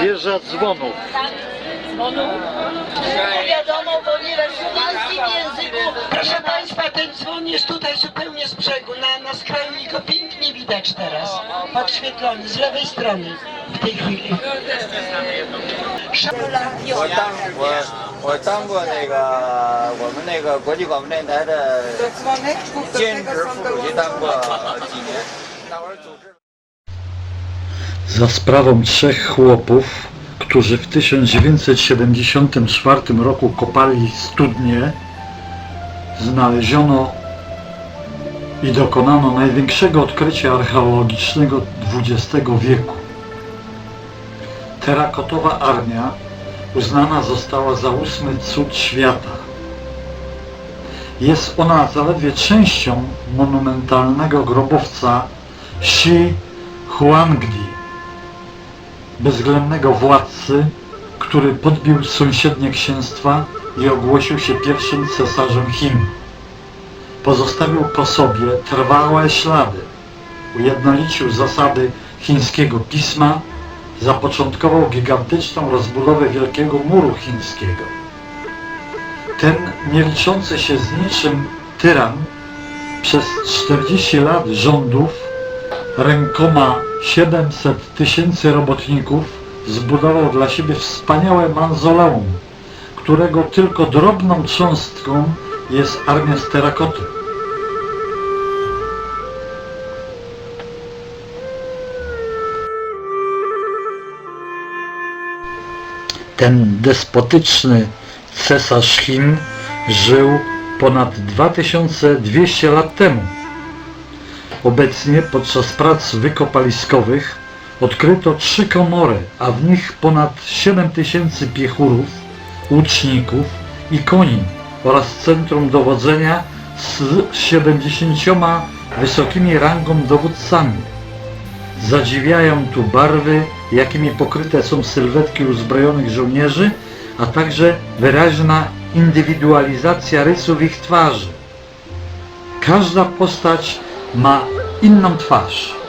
Wieża dzwonów. wiadomo, ponieważ w słowiańskim języku, proszę Państwa, ten dzwon jest tutaj zupełnie z brzegu, na, na skraju i go pięknie widać teraz, podświetlony z lewej strony w tej chwili. 我当我我当过那个我们那个国际广播电台的兼职副主席，当过几年。那会儿组织。 Za sprawą trzech chłopów, którzy w 1974 roku kopali studnie, znaleziono i dokonano największego odkrycia archeologicznego XX wieku. Terakotowa armia uznana została za ósmy cud świata. Jest ona zaledwie częścią monumentalnego grobowca Shi Huangdi, bezwzględnego władcy, który podbił sąsiednie księstwa i ogłosił się pierwszym cesarzem Chin. Pozostawił po sobie trwałe ślady, ujednolicił zasady chińskiego pisma, zapoczątkował gigantyczną rozbudowę Wielkiego Muru Chińskiego. Ten nie liczący się z niczym tyran przez 40 lat rządów rękoma 700 tysięcy robotników zbudował dla siebie wspaniałe mauzoleum, którego tylko drobną cząstką jest armia z terakoty. Ten despotyczny cesarz Chin żył ponad 2200 lat temu. Obecnie podczas prac wykopaliskowych odkryto trzy komory, a w nich ponad 7 tysięcy piechurów, łuczników i koni oraz centrum dowodzenia z 70 wysokimi rangą dowódcami. Zadziwiają tu barwy, jakimi pokryte są sylwetki uzbrojonych żołnierzy, a także wyraźna indywidualizacja rysów ich twarzy. Każda postać ma inną twarz.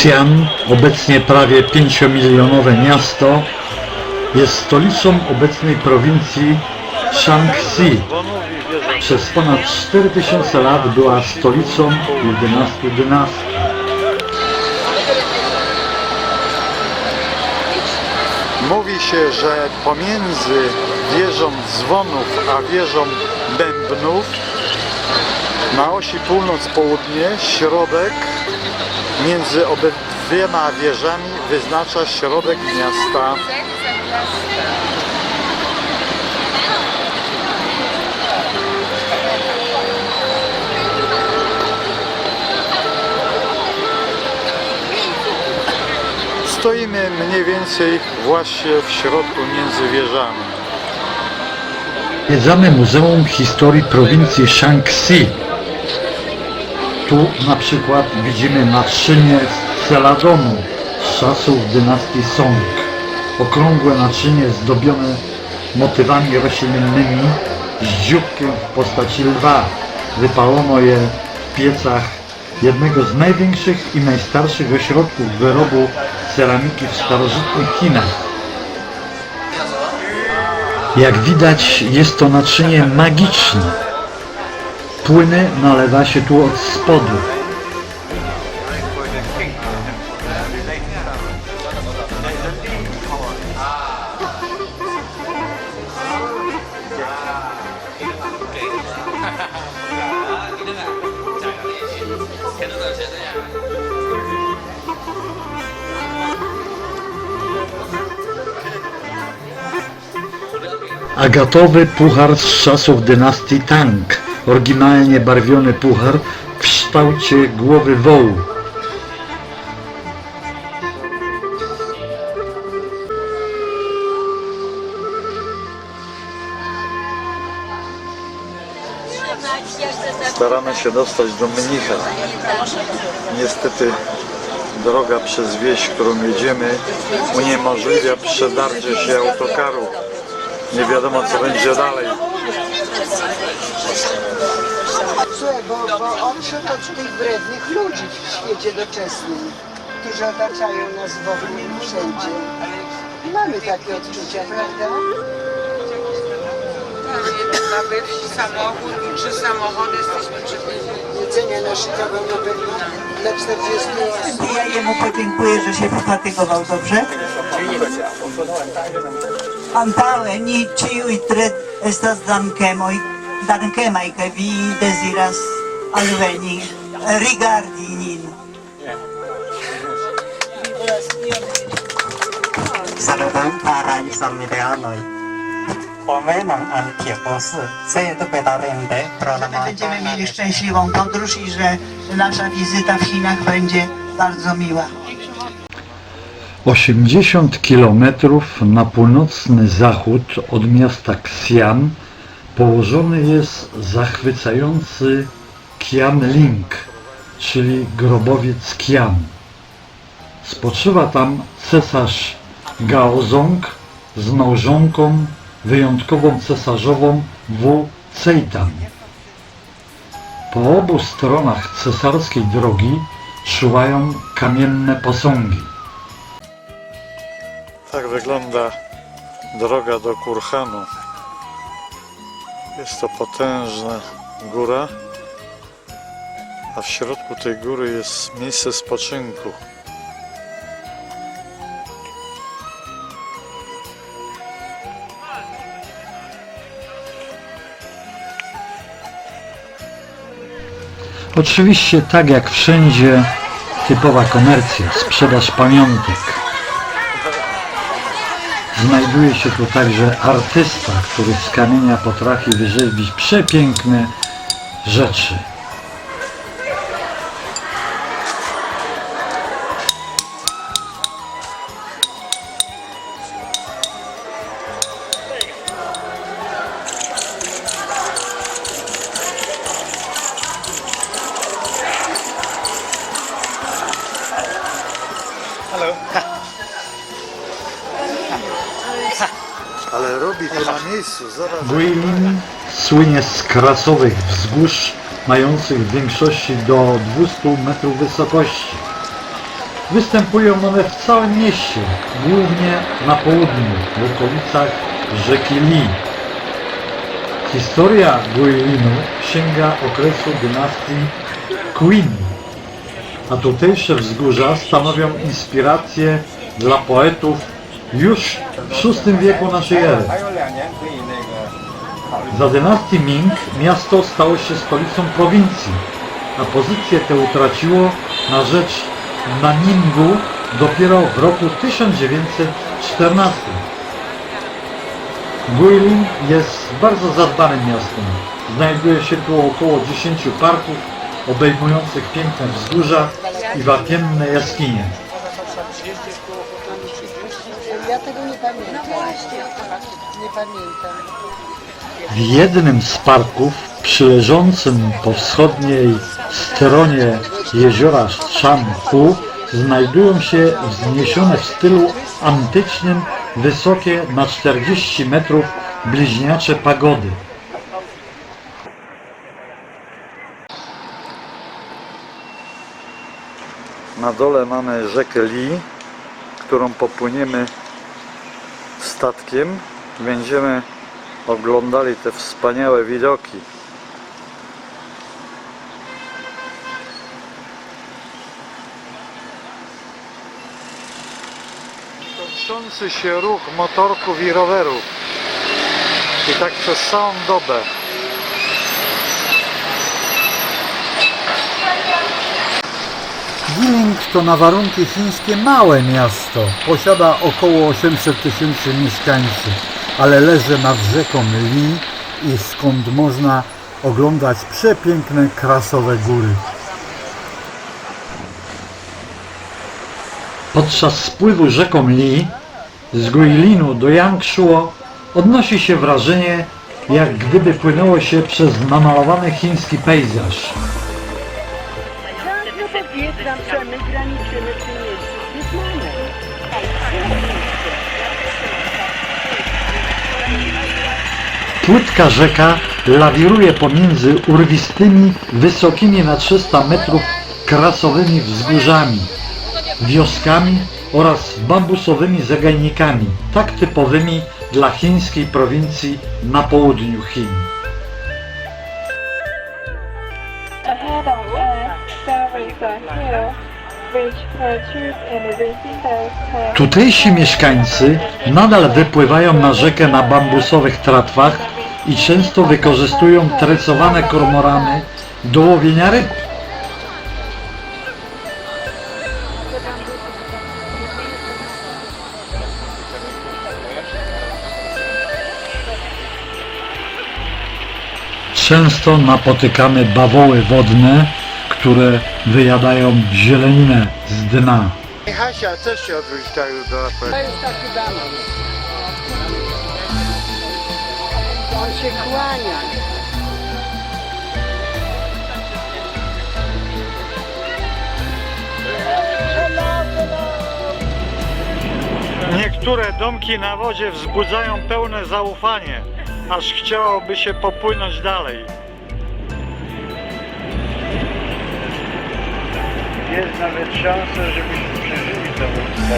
Xi'an, obecnie prawie 5-milionowe miasto, jest stolicą obecnej prowincji Shaanxi. Przez ponad 4000 lat była stolicą 11 dynastii. Mówi się, że pomiędzy wieżą dzwonów a wieżą bębnów na osi północ-południe środek między obydwiema wieżami wyznacza środek miasta. Stoimy mniej więcej właśnie w środku między wieżami. Zwiedzamy Muzeum Historii Prowincji Shaanxi. Tu na przykład widzimy naczynie z celadonu z czasów dynastii Song. Okrągłe naczynie zdobione motywami roślinnymi z dzióbkiem w postaci lwa. Wypalono je w piecach jednego z największych i najstarszych ośrodków wyrobu ceramiki w starożytnych Chinach. Jak widać jest to naczynie magiczne. Płyny nalewa się tu od spodu. Agatowy puchar z czasów dynastii Tang Oryginalnie barwiony puchar w kształcie głowy wołu. Staramy się dostać do Mnicha. Niestety droga przez wieś, którą jedziemy, uniemożliwia przedarcie się autokaru. Nie wiadomo co będzie dalej. Słuchaj, bo, bo odszedł od tych wrednych ludzi w świecie doczesnym, którzy otaczają nas wokół i wszędzie. Mamy takie odczucia, prawda? Na wsi samochód, trzy samochody jesteśmy przewiezieni. Jedzenie naszykowe na pewno dla 40 osób. Ja jemu podziękuję, że się pofatygował, dobrze? Antaŭe ni ĉiuj tre estas dankemoj, dankemaj kaj vi deziras alveni, rigardi nin. Saluton carai samideanoj. Pomenon sed pro la Będziemy mieli szczęśliwą podróż i że nasza wizyta w Chinach będzie bardzo miła. 80 km na północny zachód od miasta Xi'an położony jest zachwycający Qianling, czyli grobowiec Qian. Spoczywa tam cesarz Gaozong z małżonką wyjątkową cesarzową Wu Ceitan. Po obu stronach cesarskiej drogi czuwają kamienne posągi. Tak wygląda droga do Kurhanu. Jest to potężna góra, a w środku tej góry jest miejsce spoczynku. Oczywiście tak jak wszędzie typowa komercja, sprzedaż pamiątek. Znajduje się tu także artysta, który z kamienia potrafi wyrzeźbić przepiękne rzeczy. Słynie z krasowych wzgórz mających w większości do 200 metrów wysokości. Występują one w całym mieście, głównie na południu, w okolicach rzeki Li. Historia Guilinu sięga okresu dynastii Qin, a tutejsze wzgórza stanowią inspirację dla poetów już w VI wieku naszej ery. Za dynastii Ming miasto stało się stolicą prowincji, a pozycję tę utraciło na rzecz Naningu dopiero w roku 1914. Guilin jest bardzo zadbanym miastem. Znajduje się tu około 10 parków obejmujących piękne wzgórza i wapienne jaskinie. Ja tego nie pamiętam pamiętam. W jednym z parków, przyleżącym po wschodniej stronie jeziora Shanhu, znajdują się wzniesione w stylu antycznym wysokie na 40 metrów bliźniacze pagody. Na dole mamy rzekę Li, którą popłyniemy statkiem. Będziemy oglądali te wspaniałe widoki. Kończący się ruch motorków i rowerów. I tak przez całą dobę. Guilin to na warunki chińskie małe miasto. Posiada około 800 tysięcy mieszkańców, ale leżę nad rzeką Li i skąd można oglądać przepiękne krasowe góry. Podczas spływu rzeką Li z Guilinu do Yangshuo odnosi się wrażenie, jak gdyby płynęło się przez namalowany chiński pejzaż. Płytka rzeka lawiruje pomiędzy urwistymi, wysokimi na 300 metrów krasowymi wzgórzami, wioskami oraz bambusowymi zagajnikami, tak typowymi dla chińskiej prowincji na południu Chin. Tutejsi mieszkańcy nadal wypływają na rzekę na bambusowych tratwach i często wykorzystują tresowane kormorany do łowienia ryb. Często napotykamy bawoły wodne, które wyjadają zieleninę z dna. Hasia też się tak do To jest taki banan. On się kłania. Niektóre domki na wodzie wzbudzają pełne zaufanie, aż chciałoby się popłynąć dalej. Jest nawet szansa, żebyśmy przeżyli tę łódkę.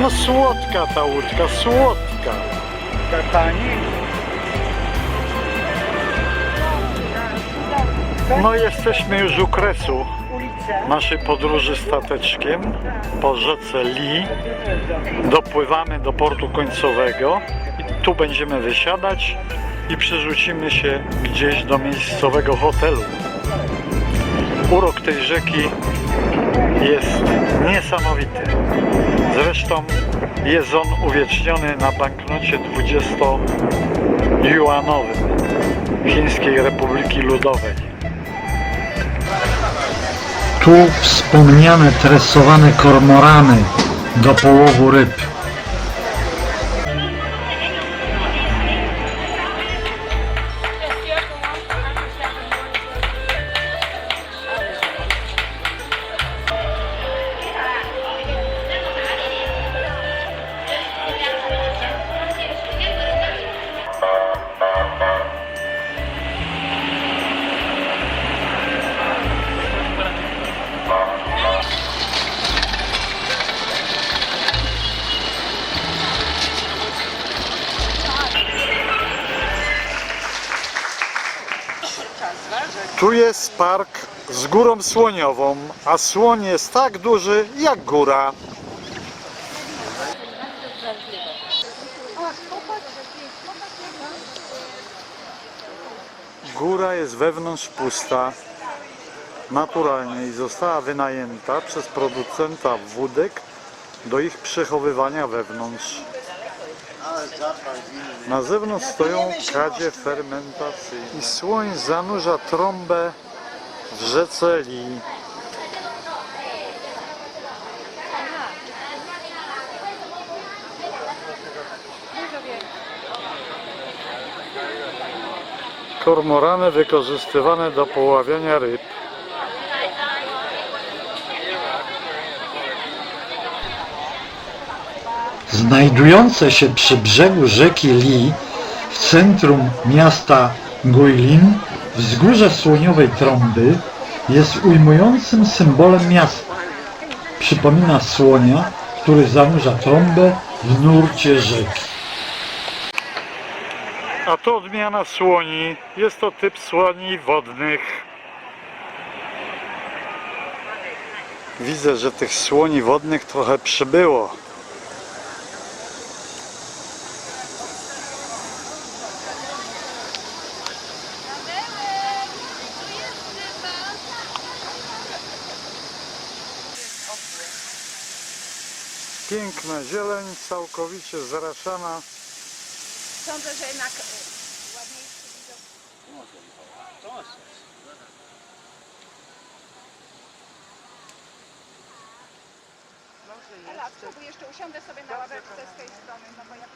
No słodka ta łódka, słodka. Pani? No jesteśmy już u kresu naszej podróży stateczkiem po rzece Li. Dopływamy do portu końcowego i tu będziemy wysiadać i przerzucimy się gdzieś do miejscowego hotelu. Urok tej rzeki jest niesamowity. Zresztą jest on uwieczniony na banknocie 20-juanowym Chińskiej Republiki Ludowej. Tu wspomniane tresowane kormorany do połowu ryb. Jest park z górą słoniową, a słoń jest tak duży jak góra. Góra jest wewnątrz pusta, naturalnie i została wynajęta przez producenta wódek do ich przechowywania wewnątrz. Na zewnątrz stoją kadzie fermentacyjne i słoń zanurza trąbę w rzece Li. Kormorany wykorzystywane do poławiania ryb. Znajdujące się przy brzegu rzeki Li w centrum miasta Guilin wzgórze słoniowej trąby jest ujmującym symbolem miasta. Przypomina słonia, który zanurza trąbę w nurcie rzeki. A to odmiana słoni. Jest to typ słoni wodnych. Widzę, że tych słoni wodnych trochę przybyło. Piękna zieleń, całkowicie zaraszana. Sądzę, że jednak Ela, spróbuj jeszcze usiądę sobie na ławeczce z tej strony, no bo jak